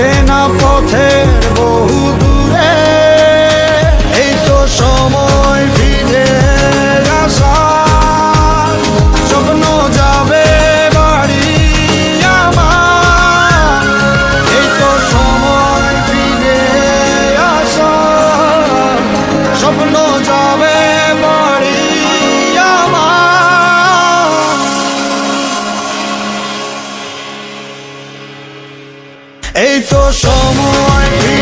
চেনা পথের বহু এই তো সময়